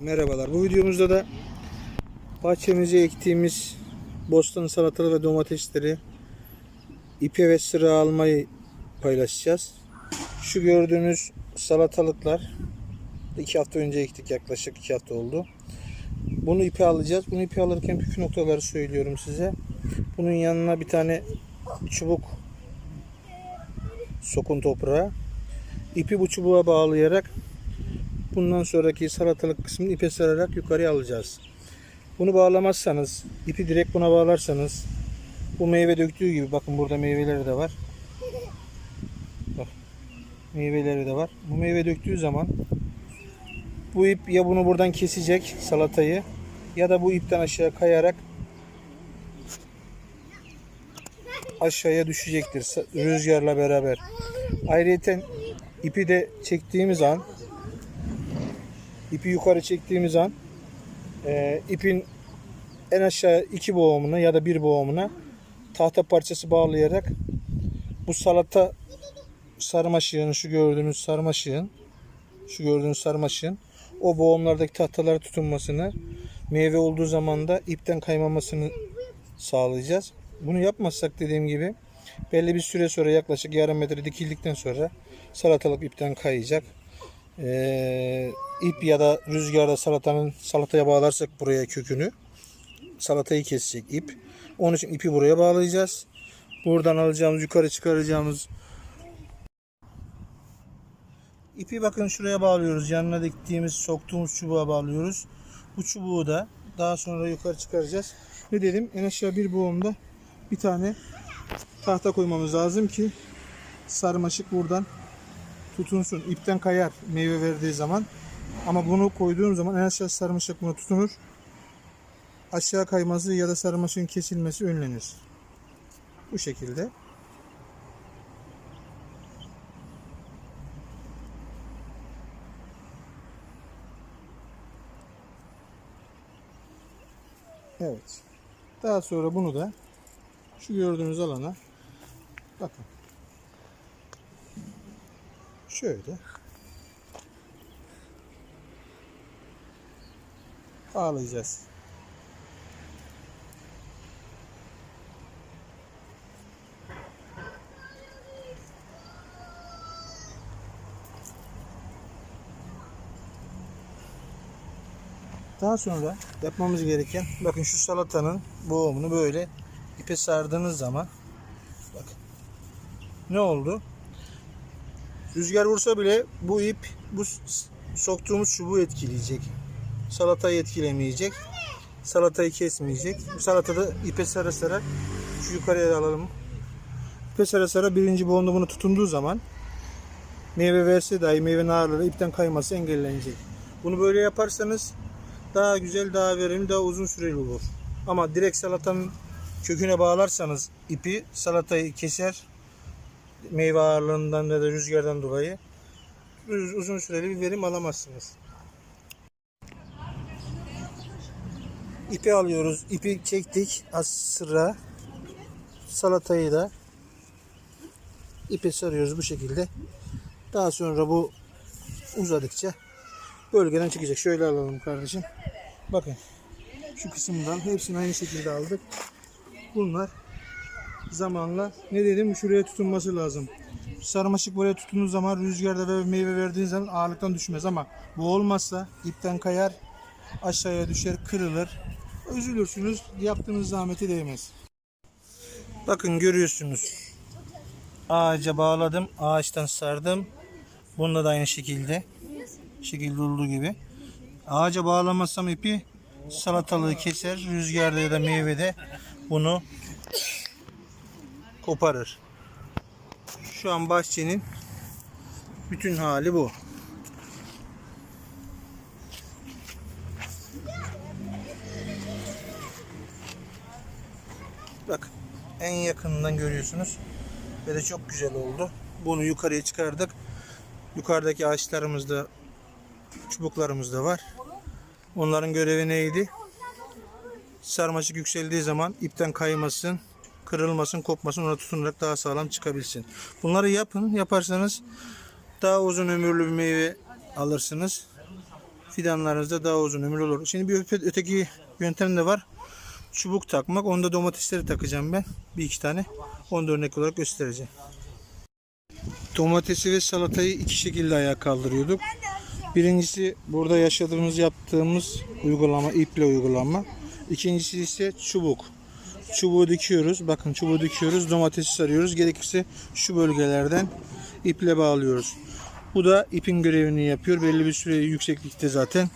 Merhabalar. Bu videomuzda da bahçemize ektiğimiz bostan salatalığı ve domatesleri ipe ve sıra almayı paylaşacağız. Şu gördüğünüz salatalıklar iki hafta önce ektik yaklaşık iki hafta oldu. Bunu ipe alacağız. Bunu ipe alırken püf noktaları söylüyorum size. Bunun yanına bir tane çubuk sokun toprağa. İpi bu çubuğa bağlayarak bundan sonraki salatalık kısmını ipe sararak yukarıya alacağız. Bunu bağlamazsanız, ipi direkt buna bağlarsanız bu meyve döktüğü gibi bakın burada meyveleri de var. Bak. Meyveleri de var. Bu meyve döktüğü zaman bu ip ya bunu buradan kesecek salatayı ya da bu ipten aşağı kayarak aşağıya düşecektir rüzgarla beraber. Ayrıca ipi de çektiğimiz an ipi yukarı çektiğimiz an e, ipin en aşağı iki boğumuna ya da bir boğumuna tahta parçası bağlayarak bu salata sarmaşığın şu gördüğünüz sarmaşığın şu gördüğünüz sarmaşığın o boğumlardaki tahtalara tutunmasını meyve olduğu zaman da ipten kaymamasını sağlayacağız. Bunu yapmazsak dediğim gibi belli bir süre sonra yaklaşık yarım metre dikildikten sonra salatalık ipten kayacak. Ee, ip ya da rüzgarda salatanın salataya bağlarsak buraya kökünü salatayı kesecek ip. Onun için ipi buraya bağlayacağız. Buradan alacağımız yukarı çıkaracağımız ipi bakın şuraya bağlıyoruz. Yanına diktiğimiz soktuğumuz çubuğa bağlıyoruz. Bu çubuğu da daha sonra yukarı çıkaracağız. Ne dedim? En aşağı bir boğumda bir tane tahta koymamız lazım ki sarmaşık buradan tutunsun. İpten kayar meyve verdiği zaman. Ama bunu koyduğum zaman en aşağı sarmaşık buna tutunur. Aşağı kayması ya da sarmaşığın kesilmesi önlenir. Bu şekilde. Evet. Daha sonra bunu da şu gördüğünüz alana bakın. Şöyle bağlayacağız. Daha sonra yapmamız gereken bakın şu salatanın boğumunu böyle ipe sardığınız zaman bakın ne oldu? Rüzgar vursa bile bu ip bu soktuğumuz çubuğu etkileyecek. Salatayı etkilemeyecek. Salatayı kesmeyecek. Bu salatada ipe sara sara şu yukarıya alalım. İpe sara sara birinci boğumda bunu tutunduğu zaman meyve verse dahi meyvenin ağırlığı ipten kayması engellenecek. Bunu böyle yaparsanız daha güzel, daha verimli, daha uzun süreli olur. Ama direkt salatanın köküne bağlarsanız ipi salatayı keser. Meyve ağırlığından ya da rüzgardan dolayı uz- uzun süreli bir verim alamazsınız. İpi alıyoruz. İpi çektik. Az sıra salatayı da ipe sarıyoruz bu şekilde. Daha sonra bu uzadıkça bölgeden çıkacak. Şöyle alalım kardeşim. Bakın. Şu kısımdan hepsini aynı şekilde aldık. Bunlar zamanla ne dedim şuraya tutunması lazım. Sarmaşık buraya tutunduğu zaman rüzgarda ve meyve verdiğiniz zaman ağırlıktan düşmez ama bu olmazsa ipten kayar aşağıya düşer kırılır. Üzülürsünüz yaptığınız zahmeti değmez. Bakın görüyorsunuz. Ağaca bağladım. Ağaçtan sardım. Bunda da aynı şekilde. Şekilde olduğu gibi. Ağaca bağlamazsam ipi salatalığı keser. Rüzgarda ya da meyvede bunu koparır. Şu an bahçenin bütün hali bu. Bak en yakından görüyorsunuz. Ve de çok güzel oldu. Bunu yukarıya çıkardık. Yukarıdaki ağaçlarımız da çubuklarımız da var. Onların görevi neydi? Sarmaşık yükseldiği zaman ipten kaymasın, kırılmasın, kopmasın, ona tutunarak daha sağlam çıkabilsin. Bunları yapın. Yaparsanız daha uzun ömürlü bir meyve alırsınız. Fidanlarınızda daha uzun ömür olur. Şimdi bir öte- öteki yöntem de var. Çubuk takmak. Onda domatesleri takacağım ben. Bir iki tane. Onu da örnek olarak göstereceğim. Domatesi ve salatayı iki şekilde ayağa kaldırıyorduk. Birincisi burada yaşadığımız yaptığımız uygulama iple uygulama. İkincisi ise çubuk. Çubuğu dikiyoruz. Bakın çubuğu dikiyoruz. Domatesi sarıyoruz. Gerekirse şu bölgelerden iple bağlıyoruz. Bu da ipin görevini yapıyor. Belli bir süre yükseklikte zaten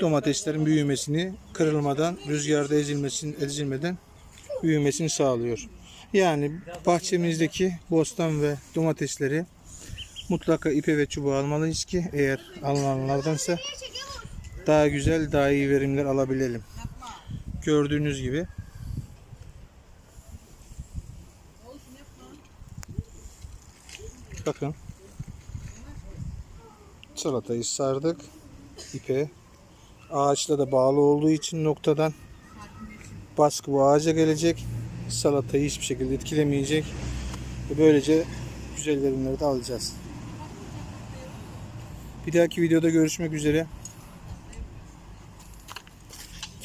domateslerin büyümesini kırılmadan, rüzgarda ezilmesin, ezilmeden büyümesini sağlıyor. Yani bahçemizdeki bostan ve domatesleri mutlaka ipe ve çubuğa almalıyız ki eğer alınanlardansa daha güzel, daha iyi verimler alabilelim. Gördüğünüz gibi. Bakın. Salatayı sardık. İpe. Ağaçla da bağlı olduğu için noktadan baskı bu ağaca gelecek. Salatayı hiçbir şekilde etkilemeyecek. Böylece güzel verimleri de alacağız. Bir dahaki videoda görüşmek üzere.